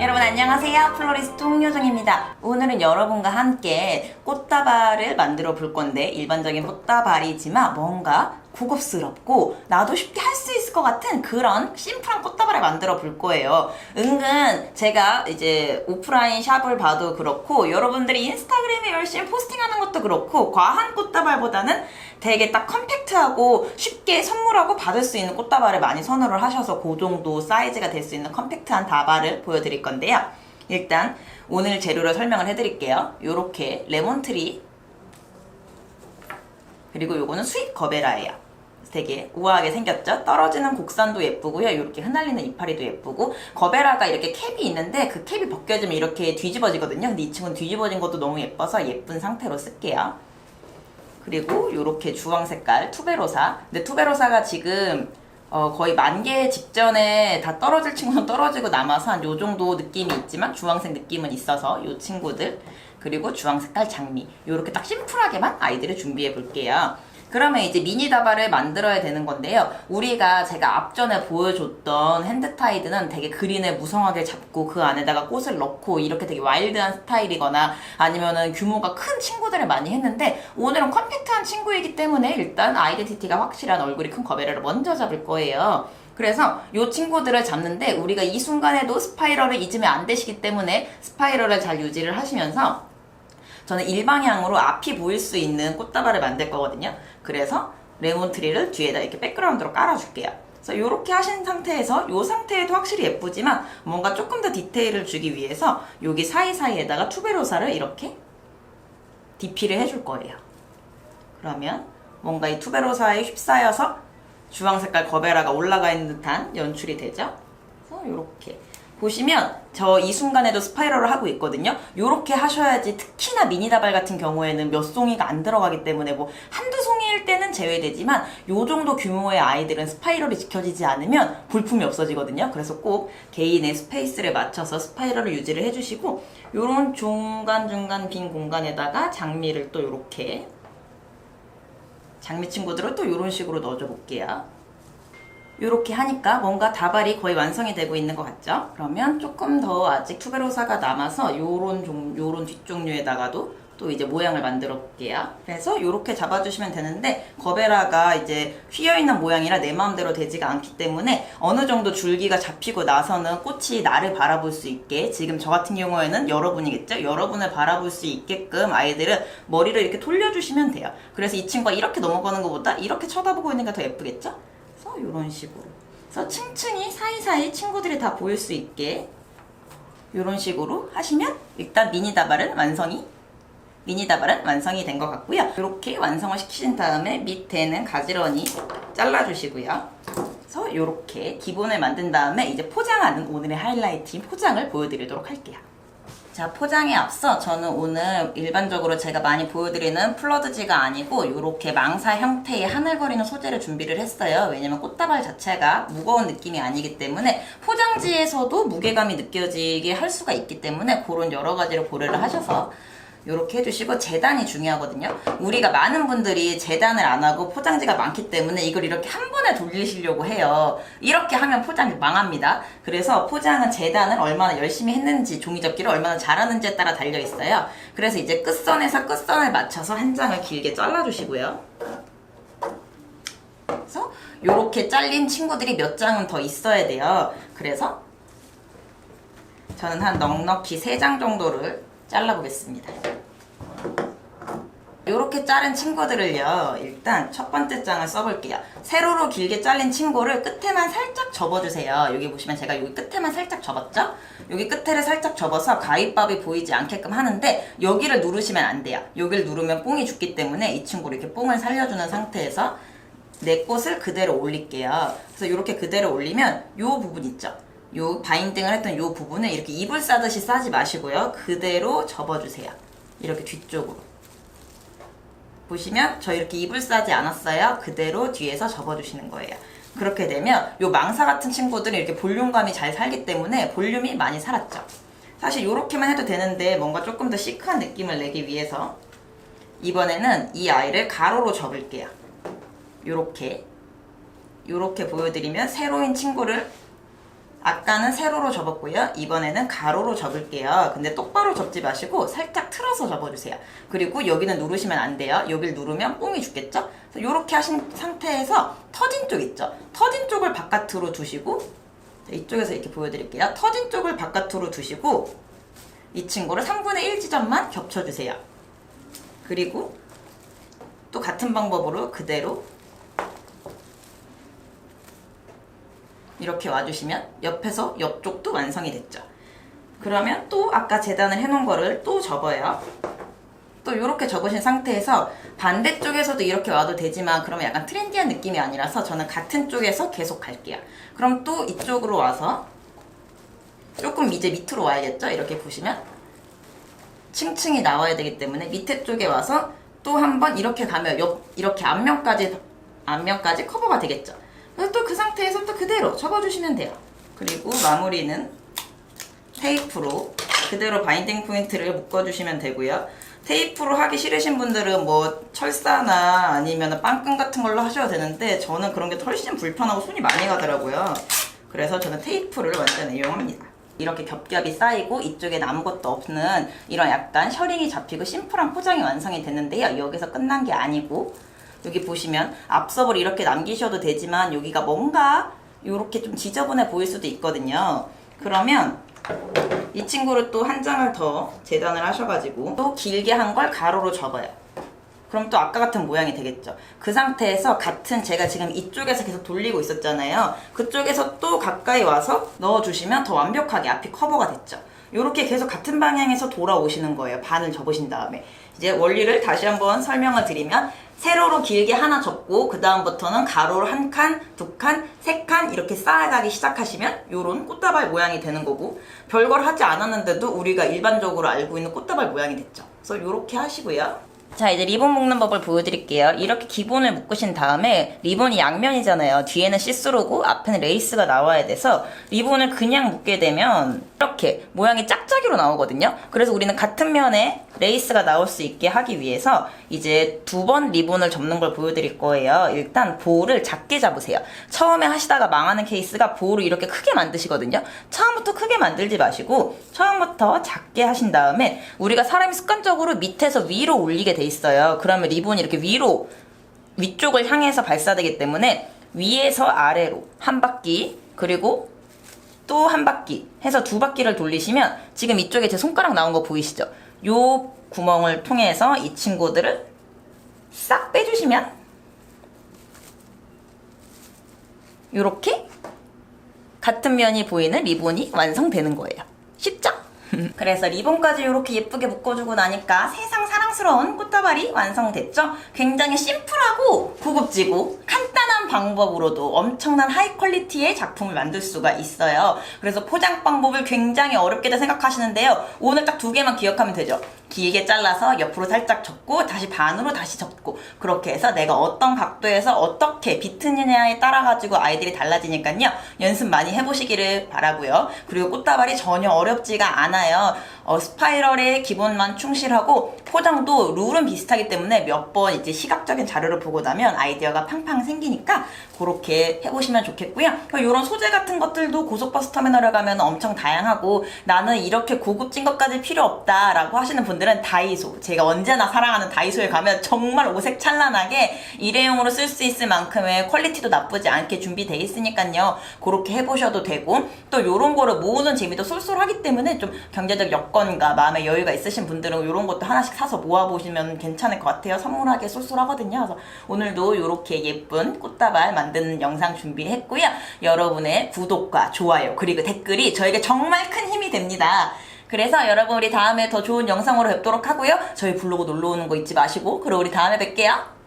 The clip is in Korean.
여러분 안녕하세요. 플로리스트 홍효정입니다. 오늘은 여러분과 함께 꽃다발을 만들어 볼 건데 일반적인 꽃다발이지만 뭔가 고급스럽고 나도 쉽게 할 수 있을 것 같은 그런 심플한 꽃다발을 만들어 볼 거예요 은근 제가 이제 오프라인 샵을 봐도 그렇고 여러분들이 인스타그램에 열심히 포스팅하는 것도 그렇고 과한 꽃다발보다는 되게 딱 컴팩트하고 쉽게 선물하고 받을 수 있는 꽃다발을 많이 선호를 하셔서 그 정도 사이즈가 될 수 있는 컴팩트한 다발을 보여드릴 건데요. 일단 오늘 재료를 설명을 해드릴게요. 요렇게 레몬트리 그리고 요거는 스윗 거베라예요. 되게 우아하게 생겼죠? 떨어지는 곡선도 예쁘고요. 이렇게 흩날리는 이파리도 예쁘고 거베라가 이렇게 캡이 있는데 그 캡이 벗겨지면 이렇게 뒤집어지거든요. 근데 이 친구는 뒤집어진 것도 너무 예뻐서 예쁜 상태로 쓸게요. 그리고 이렇게 주황 색깔 투베로사. 근데 투베로사가 지금 어, 거의 만개 직전에 다 떨어질 친구는 떨어지고 남아서 한 요 정도 느낌이 있지만 주황색 느낌은 있어서 요 친구들 그리고 주황 색깔 장미 요렇게 딱 심플하게만 아이들을 준비해 볼게요. 그러면 이제 미니 다발을 만들어야 되는 건데요. 우리가 제가 앞전에 보여줬던 핸드타이드는 되게 그린을 무성하게 잡고 그 안에다가 꽃을 넣고 이렇게 되게 와일드한 스타일이거나 아니면은 규모가 큰 친구들을 많이 했는데 오늘은 컴팩트한 친구이기 때문에 일단 아이덴티티가 확실한 얼굴이 큰 거베라를 먼저 잡을 거예요. 그래서 이 친구들을 잡는데 우리가 이 순간에도 스파이럴을 잊으면 안 되시기 때문에 스파이럴을 잘 유지를 하시면서 저는 일방향으로 앞이 보일 수 있는 꽃다발을 만들 거거든요. 그래서 레몬트리를 뒤에다 이렇게 백그라운드로 깔아줄게요. 그래서 이렇게 하신 상태에서 이 상태에도 확실히 예쁘지만 뭔가 조금 더 디테일을 주기 위해서 여기 사이사이에다가 투베로사를 이렇게 디피를 해줄 거예요. 그러면 뭔가 이 투베로사에 휩싸여서 주황 색깔 거베라가 올라가 있는 듯한 연출이 되죠. 그래서 이렇게 보시면 저 이 순간에도 스파이럴을 하고 있거든요. 이렇게 하셔야지 특히나 미니다발 같은 경우에는 몇 송이가 안 들어가기 때문에 뭐 한두 송이일 때는 제외되지만 요 정도 규모의 아이들은 스파이럴이 지켜지지 않으면 볼품이 없어지거든요. 그래서 꼭 개인의 스페이스를 맞춰서 스파이럴을 유지를 해주시고 요런 중간중간 빈 공간에다가 장미를 또 이렇게 장미 친구들을 또 이런 식으로 넣어줘 볼게요. 이렇게 하니까 뭔가 다발이 거의 완성이 되고 있는 것 같죠? 그러면 조금 더 아직 투베로사가 남아서 요런 종, 요런 뒷종류에다가도 또 이제 모양을 만들어 볼게요. 그래서 이렇게 잡아주시면 되는데 거베라가 이제 휘어있는 모양이라 내 마음대로 되지가 않기 때문에 어느 정도 줄기가 잡히고 나서는 꽃이 나를 바라볼 수 있게 지금 저 같은 경우에는 여러분이겠죠? 여러분을 바라볼 수 있게끔 아이들은 머리를 이렇게 돌려주시면 돼요. 그래서 이 친구가 이렇게 넘어가는 것보다 이렇게 쳐다보고 있는 게 더 예쁘겠죠? 이런 식으로. 그래서 층층이 사이사이 친구들이 다 보일 수 있게 이런 식으로 하시면 일단 미니 다발은 완성이 미니 다발은 완성이 된 것 같고요. 이렇게 완성을 시키신 다음에 밑에는 가지런히 잘라주시고요. 그래서 이렇게 기본을 만든 다음에 이제 포장하는 오늘의 하이라이트인 포장을 보여드리도록 할게요. 자, 포장에 앞서 저는 오늘 일반적으로 제가 많이 보여드리는 플러드지가 아니고 이렇게 망사 형태의 하늘거리는 소재를 준비를 했어요. 왜냐면 꽃다발 자체가 무거운 느낌이 아니기 때문에 포장지에서도 무게감이 느껴지게 할 수가 있기 때문에 그런 여러 가지를 고려를 하셔서 이렇게 해주시고 재단이 중요하거든요. 우리가 많은 분들이 재단을 안 하고 포장지가 많기 때문에 이걸 이렇게 한 번에 돌리시려고 해요. 이렇게 하면 포장이 망합니다. 그래서 포장은 재단을 얼마나 열심히 했는지 종이접기를 얼마나 잘하는지에 따라 달려 있어요. 그래서 이제 끝선에서 끝선을 맞춰서 한 장을 길게 잘라주시고요. 그래서 이렇게 잘린 친구들이 몇 장은 더 있어야 돼요. 그래서 저는 한 넉넉히 3장 정도를 잘라보겠습니다. 이렇게 자른 친구들을요, 일단 첫 번째 장을 써볼게요. 세로로 길게 잘린 친구를 끝에만 살짝 접어주세요. 여기 보시면 제가 여기 끝에만 살짝 접었죠? 여기 끝에를 살짝 접어서 가위밥이 보이지 않게끔 하는데 여기를 누르시면 안 돼요. 여기를 누르면 뽕이 죽기 때문에 이 친구를 이렇게 뽕을 살려주는 상태에서 내 꽃을 그대로 올릴게요. 그래서 이렇게 그대로 올리면 이 부분 있죠? 요 바인딩을 했던 요 부분을 이렇게 이불 싸듯이 싸지 마시고요. 그대로 접어주세요. 이렇게 뒤쪽으로. 보시면 저 이렇게 이불 싸지 않았어요. 그대로 뒤에서 접어주시는 거예요. 그렇게 되면 요 망사 같은 친구들은 이렇게 볼륨감이 잘 살기 때문에 볼륨이 많이 살았죠. 사실 이렇게만 해도 되는데 뭔가 조금 더 시크한 느낌을 내기 위해서 이번에는 이 아이를 가로로 접을게요. 요렇게 이렇게 보여드리면 세로인 친구를 아까는 세로로 접었고요. 이번에는 가로로 접을게요. 근데 똑바로 접지 마시고 살짝 틀어서 접어주세요. 그리고 여기는 누르시면 안 돼요. 여기를 누르면 뽕이 죽겠죠? 이렇게 하신 상태에서 터진 쪽 있죠? 터진 쪽을 바깥으로 두시고 자, 이쪽에서 이렇게 보여드릴게요. 터진 쪽을 바깥으로 두시고 이 친구를 3분의 1 지점만 겹쳐주세요. 그리고 또 같은 방법으로 그대로 이렇게 와주시면 옆에서 옆쪽도 완성이 됐죠. 그러면 또 아까 재단을 해놓은 거를 또 접어요. 또 이렇게 접으신 상태에서 반대쪽에서도 이렇게 와도 되지만 그러면 약간 트렌디한 느낌이 아니라서 저는 같은 쪽에서 계속 갈게요. 그럼 또 이쪽으로 와서 조금 이제 밑으로 와야겠죠? 이렇게 보시면 층층이 나와야 되기 때문에 밑에 쪽에 와서 또 한번 이렇게 가면 옆 이렇게 앞면까지 앞면까지 커버가 되겠죠. 또 그 상태에서 또 그대로 접어주시면 돼요. 그리고 마무리는 테이프로 그대로 바인딩 포인트를 묶어주시면 되고요. 테이프로 하기 싫으신 분들은 뭐 철사나 아니면 빵끈 같은 걸로 하셔도 되는데 저는 그런 게 훨씬 불편하고 손이 많이 가더라고요. 그래서 저는 테이프를 완전 이용합니다. 이렇게 겹겹이 쌓이고 이쪽엔 아무것도 없는 이런 약간 셔링이 잡히고 심플한 포장이 완성이 됐는데요. 여기서 끝난 게 아니고 여기 보시면 앞섭을 이렇게 남기셔도 되지만 여기가 뭔가 이렇게 좀 지저분해 보일 수도 있거든요. 그러면 이 친구를 또 한 장을 더 재단을 하셔가지고 또 길게 한 걸 가로로 접어요. 그럼 또 아까 같은 모양이 되겠죠. 그 상태에서 같은 제가 지금 이쪽에서 계속 돌리고 있었잖아요. 그쪽에서 또 가까이 와서 넣어주시면 더 완벽하게 앞이 커버가 됐죠. 이렇게 계속 같은 방향에서 돌아오시는 거예요. 반을 접으신 다음에. 이제 원리를 다시 한번 설명을 드리면 세로로 길게 하나 접고 그 다음부터는 가로로 한 칸, 두 칸, 세 칸 이렇게 쌓아가기 시작하시면 요런 꽃다발 모양이 되는 거고 별걸 하지 않았는데도 우리가 일반적으로 알고 있는 꽃다발 모양이 됐죠. 그래서 이렇게 하시고요. 자 이제 리본 묶는 법을 보여드릴게요 이렇게 기본을 묶으신 다음에 리본이 양면이잖아요 뒤에는 시스루고 앞에는 레이스가 나와야 돼서 리본을 그냥 묶게 되면 이렇게 모양이 짝짝이로 나오거든요. 그래서 우리는 같은 면에 레이스가 나올 수 있게 하기 위해서 이제 두 번 리본을 접는 걸 보여드릴 거예요. 일단 보호를 작게 잡으세요. 처음에 하시다가 망하는 케이스가 보호를 이렇게 크게 만드시거든요. 처음부터 크게 만들지 마시고 처음부터 작게 하신 다음에 우리가 사람이 습관적으로 밑에서 위로 올리게 돼 있어요. 그러면 리본이 이렇게 위로 위쪽을 향해서 발사되기 때문에 위에서 아래로 한 바퀴 그리고 또 한 바퀴 해서 두 바퀴를 돌리시면 지금 이쪽에 제 손가락 나온 거 보이시죠? 요 구멍을 통해서 이 친구들을 싹 빼주시면 이렇게 같은 면이 보이는 리본이 완성되는 거예요. 쉽죠? 그래서 리본까지 이렇게 예쁘게 묶어주고 나니까 세상 사랑스러운 꽃다발이 완성됐죠? 굉장히 심플하고 고급지고 간단한 방법으로도 엄청난 하이 퀄리티의 작품을 만들 수가 있어요. 그래서 포장 방법을 굉장히 어렵게도 생각하시는데요. 오늘 딱 두 개만 기억하면 되죠. 길게 잘라서 옆으로 살짝 접고 다시 반으로 다시 접고 그렇게 해서 내가 어떤 각도에서 어떻게 비트느냐에 따라 가지고 아이들이 달라지니까요. 연습 많이 해보시기를 바라고요. 그리고 꽃다발이 전혀 어렵지가 않아요. 어, 스파이럴의 기본만 충실하고 포장도 룰은 비슷하기 때문에 몇 번 이제 시각적인 자료를 보고 나면 아이디어가 팡팡 생기니까 그렇게 해보시면 좋겠고요. 이런 소재 같은 것들도 고속버스 터미널에 가면 엄청 다양하고 나는 이렇게 고급진 것까지 필요 없다라고 하시는 분들 은 다이소 제가 언제나 사랑하는 다이소에 가면 정말 오색 찬란하게 일회용으로 쓸 수 있을 만큼의 퀄리티도 나쁘지 않게 준비되어 있으니까요. 그렇게 해보셔도 되고 또 이런 거를 모으는 재미도 쏠쏠하기 때문에 좀 경제적 여건과 마음의 여유가 있으신 분들은 이런 것도 하나씩 사서 모아보시면 괜찮을 것 같아요. 선물하기 쏠쏠하거든요. 그래서 오늘도 이렇게 예쁜 꽃다발 만드는 영상 준비했고요. 여러분의 구독과 좋아요 그리고 댓글이 저에게 정말 큰 힘이 됩니다. 그래서 여러분 우리 다음에 더 좋은 영상으로 뵙도록 하고요. 저희 블로그 놀러 오는 거 잊지 마시고 그리고 우리 다음에 뵐게요.